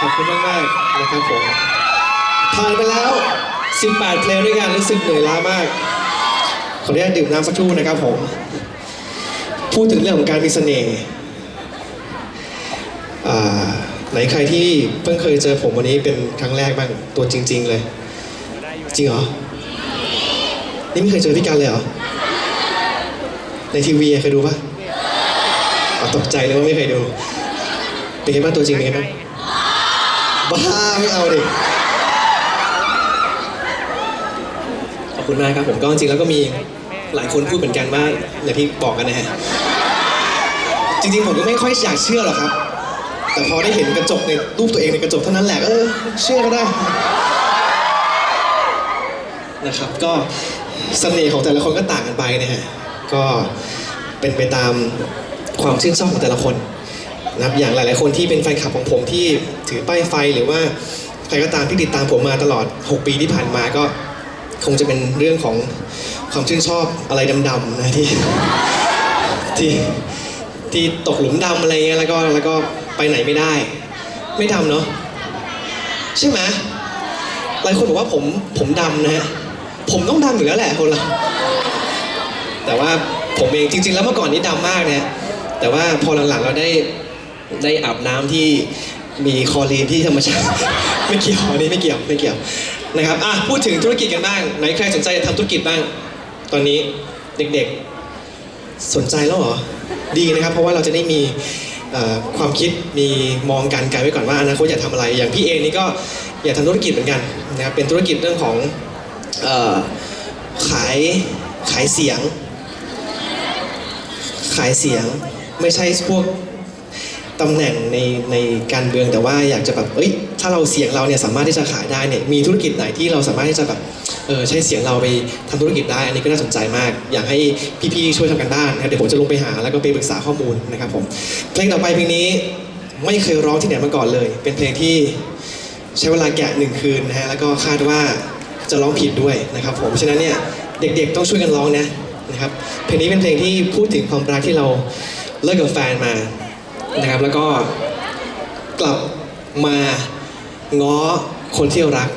ขอบคุณมากๆนะครับผมผ่านไปแล้ว 18 เพลงด้วยกันรู้สึกเหนื่อยล้ามาก ขออนุญาตดื่มน้ำสักครู่นะครับผม พูดถึงเรื่องของการมีเสน่ห์อ่าไหนใครที่เพิ่งเคยเจอผมวันนี้เป็นครั้งแรกบ้างตัวจริง ๆ เลย จริงเหรอ นี่ไม่เคยเจอพี่กันเลยเหรอ ในทีวีเคยดูปะตกใจเลยว่าไม่เคยดู เป็นไงบ้างตัวจริงเป็นไงบ้าง บ้าไม่เอาดิขอบคุณมากครับผมก็จริงๆแล้วก็มีหลายคนพูดเหมือนกันว่าอย่างที่บอกกันนะฮะจริงๆผมก็ไม่ค่อยอยากเชื่อหรอกครับ แต่พอได้เห็นกระจกในรูปตัวเองในกระจกเท่านั้นแหละเออเชื่อก็ได้นะครับ ก็เสน่ห์ของแต่ละคนก็ต่างกันไปนะฮะก็เป็นไปตามความชื่นชอบของแต่ละคน นะครับอย่างหลาย ๆ คนที่เป็นแฟนคลับของผมที่ถือป้ายไฟหรือว่าใครก็ตามที่ติดตามผมมาตลอด 6 ปีที่ผ่านมาก็คงจะเป็นเรื่องของความชื่นชอบอะไรดำๆนะที่ที่ที่ตกหลุมดำอะไรเงี้ยแล้วก็แล้วก็ไปไหนไม่ได้ ไม่ดำเนาะใช่ไหมหลายคนบอกว่าผมผมดำนะฮะผมต้องดำอยู่แล้วแหละคนเราแต่ว่าผมเองจริง ๆ แล้วเมื่อก่อนนี้ดำมากเนี่ยแต่ว่าพอหลังๆเราได้ ได้อาบน้ำที่มีคลอรีนที่ธรรมชาติ ไม่เกี่ยวอันนี้ไม่เกี่ยวไม่เกี่ยวนะครับอะพูดถึงธุรกิจกันบ้างไหนใครสนใจจะทำธุรกิจบ้าง ตอนนี้เด็กๆสนใจแล้วเหรอดีนะครับ เพราะว่าเราจะได้มีความคิดมีมองการไกลไว้ก่อนว่าอนาคตอยากทำอะไรอย่างพี่เองนี่ก็อยากทำธุรกิจเหมือนกันนะครับเป็นธุรกิจเรื่องของอขายขายเสียง ขายเสียงไม่ใช่พวก ตำแหน่งในในการเมืองแต่ว่าอยากจะแบบเอ้ยถ้าเราเสียงเราเนี่ยสามารถที่จะขายได้เนี่ยมีธุรกิจไหนที่เราสามารถที่จะแบบเออใช้เสียงเราไปทำธุรกิจได้อันนี้ก็น่าสนใจมาก อยากให้พี่ๆช่วยทำกันบ้านนะครับเดี๋ยวผมจะลงไปหาแล้วก็ไปปรึกษาข้อมูลนะครับผมเพลงต่อไปเพลงนี้ไม่เคยร้องที่ไหนมาก่อนเลย เป็นเพลงที่ใช้เวลาแกะหนึ่งคืนนะฮะแล้วก็คาดว่าจะร้องผิดด้วยนะครับผมฉะนั้นเนี่ยเด็กๆต้องช่วยกันร้องนะนะครับเพลงนี้เป็นเพลงที่พูดถึงความรักที่เราเลิกกับแฟนมา นะครับ แล้วก็กลับมาง้อคนที่เรารัก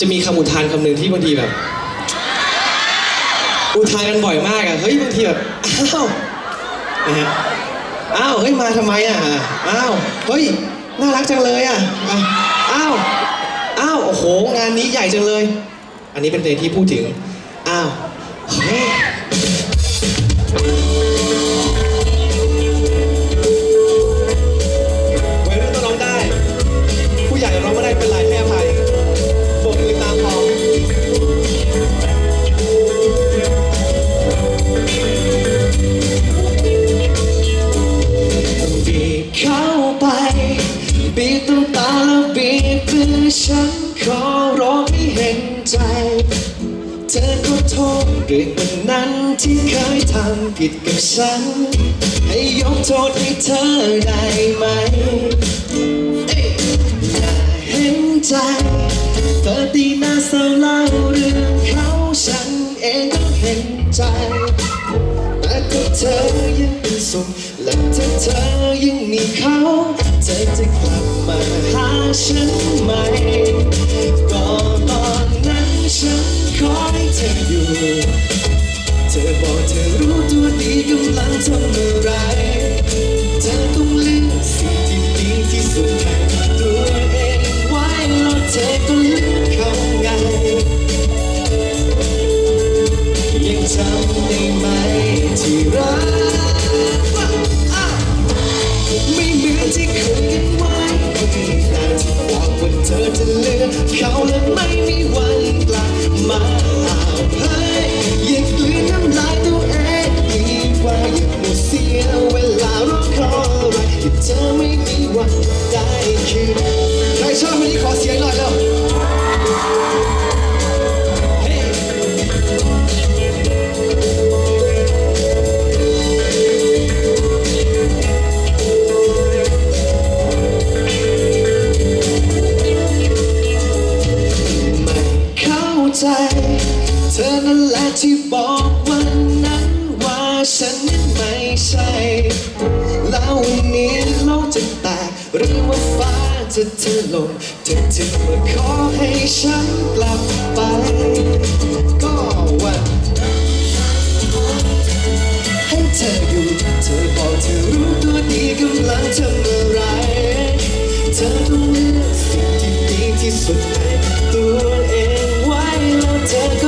จะมีคำอุทานคำหนึ่งที่บางทีแบบ อุทานกันบ่อยมากอะเฮ้ยบางทีแบบอ้าวนะฮะอ้าวเฮ้ยมาทำไมอะอ้าวเฮ้ยน่ารักจังเลยอะอะอ้าวอ้าวโอ้โห งานนี้ใหญ่จังเลย อันนี้เป็นเพลงที่พูดถึงอ้าวเฮ้ย ใจ เธอก็โทษเรื่องวันนั้นที่เคยทำผิดกับฉัน ให้ยกโทษให้เธอได้ไหมอยอย่าเห็นใจเธอตีหน้าเศร้าเล่าเรื่องเขาฉันเองก็เห็นใจแต่ก็เธอยังเป็นสุขและถ้าเธอยังมีเขาเธอจะกลับมาหาฉัน จะเธอลงจะเธอมาขอให้ฉันกลับไป ก็วันให้เธออยู่ เธอบอกเธอรู้ตัวดีกำลังทำอะไร เธอต้องเลือกสิ่งที่ดีที่สุดในตัวเองไว้แล้วเธอ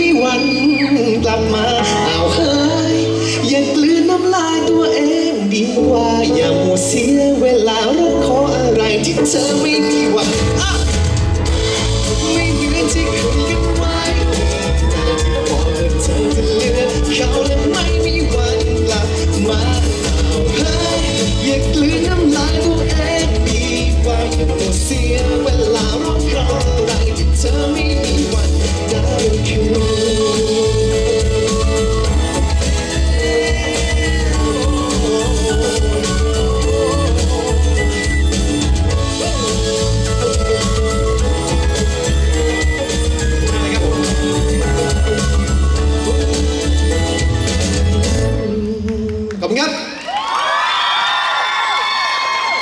มีวันกลับมาอ้าวเฮ้ยอย่ากลืนน้ำลายตัวเองดีกว่าอย่าหมดเสียเวลารอขออะไรที่เธอไม่